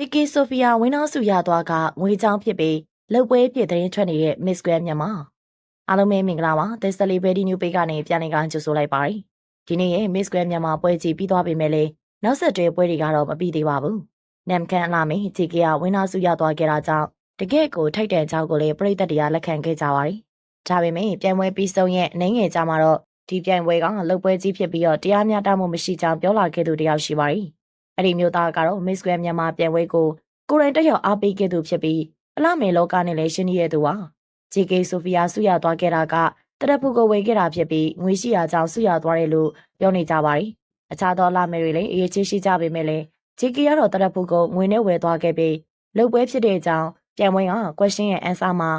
JK ဆိုဖီယာဝင်းနောက်စုရသွားကငွေချောင်းဖြစ်ပြီးလုတ်ပွဲပြည့်သတင်းထွက်နေတဲ့ Miss Grand မြန်မာအားလုံးပဲမင်္ဂလာပါ The Celebrity New Page ကနေပြန်လည်ကကြိုဆိုလိုက်ပါတယ်ဒီနေ့ရဲ့ Miss Grand မြန်မာပွဲကြီးပြီးသွားပြီမဲ့လေနောက်ဆက်တွဲပွဲတွေကတော့မပြီးသေးပါဘူးနမ်ကန်အလာမင်း JK ကဝင်းနောက်စုရသွားခဲ့တာကြောင့်တကယ့်ကိုထိုက်တန်ကြောင်းကိုလည်းပြည်သက်တရားလက်ခံခဲ့ကြပါတယ်ဒါပေမဲ့ပြိုင်ပွဲပြီးဆုံးရဲ့အနေငယ်ကြမှာတော့ဒီပြိုင်ပွဲကလုတ်ပွဲကြီးဖြစ်ပြီးတော့တရားမျှတမှုမရှိကြောင်းပြောလာခဲ့သူတယောက်ရှိပါတယ် အဲ့ဒီမျိုးသားကတော့ Miss Grand မြန်မာပြိုင်ပွဲကိုကိုရိုင်းတက်ရောက်အားပေးခဲ့သူဖြစ်ပြီးအလားမေလောကနဲ့လည်းရှင်းရတဲ့သူပါ JK ဆိုဖီယာဆုရသွားခဲ့တာကတရက်ဖူကိုဝေခဲ့တာဖြစ်ပြီးငွေရှိရာကြောင့်ဆုရသွားတယ်လို့ပြောနေကြပါတယ်အခြားသောလာမယ်တွေလည်းအရေးကြီးရှိကြပေမဲ့လည်း JK ကတော့တရက်ဖူကိုငွေနဲ့ဝယ်သွားခဲ့ပြီးလုတ်ပွဲဖြစ်တဲ့အကြောင်းပြန်ပွဲက question ရဲ့ answer မှာ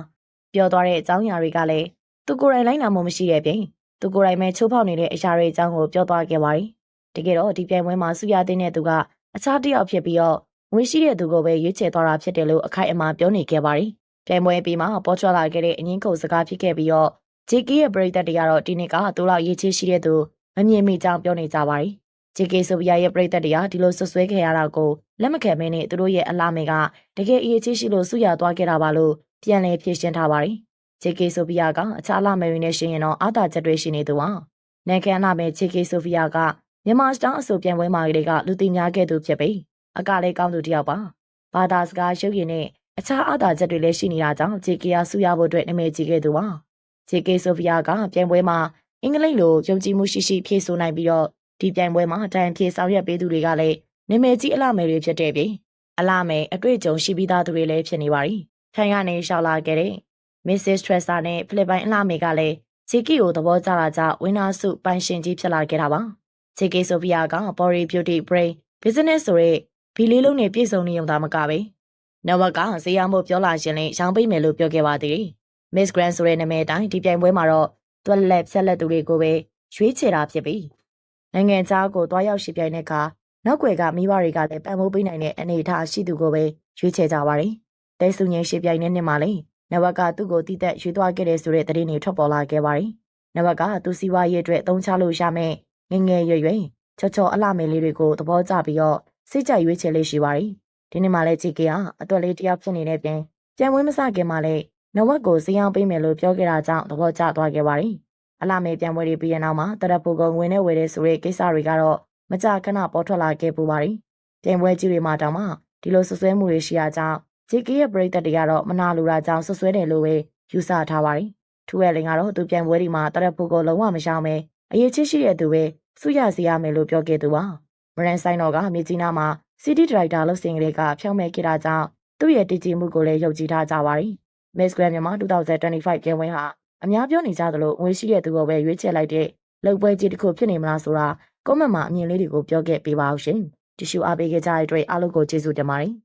ပြောသွားတဲ့အကြောင်းအရာတွေကလည်းသူကိုယ်တိုင်လိုက်နာမှုမရှိတဲ့ပြင်သူကိုယ်တိုင်ပဲချိုးဖောက်နေတဲ့အရာတွေအကြောင်းကိုပြောသွားခဲ့ပါတယ်တကယ်တော့ဒီပြိုင်ပွဲမှာဆုရတဲ့သူက အခြားတစ်ယောက်ဖြစ်ပြီးတော့ငွေရှိတဲ့သူကိုပဲရွေးချယ်သွားတာဖြစ်တယ်လို့အခိုင်အမာပြောနေခဲ့ပါတယ်။ပြိုင်ပွဲပြီးမှပေါ်ထွက်လာခဲ့တဲ့အငင်းခုန်စကားဖြစ်ခဲ့ပြီးတော့ JK ရဲ့ပရိသတ်တွေကတော့ဒီနေ့ကသူ့လောက်ရေးချရှိတဲ့သူမမြင်မိကြောင်းပြောနေကြပါတယ်။ JK ဆိုဗီယာရဲ့ပရိသတ်တွေကဒီလိုဆွဆွဲခဲ့ရတာကိုလက်မခံမင်းနဲ့သူတို့ရဲ့အလားမေကတကယ်အရေးကြီးရှိလို့ဆုရသွားခဲ့တာပါလို့ပြန်လည်ဖြေရှင်းထားပါတယ်။ JK ဆိုဗီယာကအခြားအလားမေတွေနဲ့ရှင်ရင်တော့အာသာချက်တွေရှိနေသူပါ။နန်ကန်အလားမေ JK ဆိုဗီယာက မြန်မာစတားအဆိုပြန်ပွဲမှာတွေကလူသိများခဲ့သူဖြစ်ပြီးအကလည်းကောင်းသူတယောက်ပါဘာသာစကားရုပ်ရည်နဲ့အခြားအားသာချက်တွေလည်းရှိနေတာကြောင့် JK ကဆူရဖို့အတွက်နာမည်ကြီးခဲ့သူပါ JK ဆိုဖီယာကပြိုင်ပွဲမှာအင်္ဂလိပ်လိုယုံကြည်မှုရှိရှိဖြည့်ဆို့နိုင်ပြီးတော့ဒီပြိုင်ပွဲမှာတိုင်ဖြည့်ဆောင်ရွက်ပေးသူတွေကလည်းနာမည်ကြီးအလှမယ်တွေဖြစ်တဲ့ပြင်အလှမယ်အတွေ့အကြုံရှိပြီးသားသူတွေလည်းဖြစ်နေပါ ರಿ ထိုင်ကနေရှောက်လာခဲ့တဲ့ Mrs. Tressa နဲ့ဖိလစ်ပိုင်အလှမယ်ကလည်း JK ကိုသဘောကျတာကြောင့်ဝင်းနာစုပိုင်ရှင်ကြီးဖြစ်လာခဲ့တာပါ JK ဆိုဖီယာက Body Beauty Brain Business ဆိုတဲ့ဘီလေးလုံးနဲ့ပြည့်စုံနေုံသာမကပဲနဝက်ကဈေးရောင်းဖို့ပြောလာရှင်လည်းရောင်းပေးမယ်လို့ပြောခဲ့ပါသေးတယ်။ Miss Grand ဆိုတဲ့နာမည်အတိုင်းဒီပြိုင်ပွဲမှာတော့တွက်လက်ဆက်လက်သူတွေကိုပဲရွေးချယ်တာဖြစ်ပြီးနိုင်ငံခြားကိုတွားရောက်ရှိပြိုင်တဲ့အခါနောက်ွယ်ကမိဘတွေကလည်းပံ့ပိုးပေးနိုင်တဲ့အနေအထားရှိသူကိုပဲရွေးချယ်ကြပါတယ်။တဲစုငင်းရှိပြိုင်တဲ့နှစ်မှာလည်းနဝက်ကသူ့ကိုတည်သက်ရွေးသွားခဲ့တဲ့ဆိုတဲ့သတင်းတွေထွက်ပေါ်လာခဲ့ပါတယ်။နဝက်ကသူစီဝါရေးအတွက်သုံးချလို့ရမယ် ငငယ်ရွယ်ရွယ်ချောချောအလှမယ်လေးတွေကိုသဘောကျပြီးတော့စိတ်ကြရွေးချယ်လေးရှိပါတယ်။ဒီနေ့မှလည်းကြည်ကဟာအတွက်လေးတယောက်ဖြစ်နေတဲ့ပြင်ပြန်ဝင်းမစခင်မှလည်းနဝက်ကိုဇေယောင်းပေးမယ်လို့ပြောခဲ့တာကြောင့်သဘောကျသွားခဲ့ပါတယ်။အလားမေပြန်ပွဲတွေပြီးရနောက်မှာတရပူကုံဝင်နဲ့ဝယ်တဲ့ဆိုတဲ့ကိစ္စတွေကတော့မကြခဏပေါ်ထွက်လာခဲ့ပူပါတယ်။ပြန်ပွဲကြီးတွေမှာတောင်မှဒီလိုဆွဆွဲမှုတွေရှိရကြောင်းဂျီကီရဲ့ပရိသတ်တွေကတော့မနာလိုတာကြောင့်ဆွဆွဲတယ်လို့ပဲယူဆထားပါတယ်။ထူရဲ့လင်ကတော့သူပြန်ပွဲဒီမှာတရပူကိုလုံးဝမရှောင်ပဲအရေးချရှိတဲ့သူပဲ စုရစီရမယ်လို့ပြောခဲ့သူပါ။မရန်ဆိုင်တော်ကမြေကြီးနားမှာ CD Director လို့စင်ကလေးကဖြောင်းမဲ့ခဲ့တာကြောင့်သူ့ရဲ့တည်ကြည်မှုကိုလည်းယုံကြည်ထားကြပါတယ်။ Miss Grand မြန်မာ2025ကျင်းဝင်ဟာအများပြောနေကြသလိုငွေရှိတဲ့သူကိုပဲရွေးချယ်လိုက်တဲ့လုပ်ပွဲကြီးတစ်ခုဖြစ်နေမလားဆိုတာကွန်မန့်မှာအမြင်လေးတွေကိုပြောခဲ့ပေးပါအောင်ရှင်။တ िश ူအားပေးခဲ့ကြတဲ့အတွက်အားလုံးကိုကျေးဇူးတင်ပါတယ်။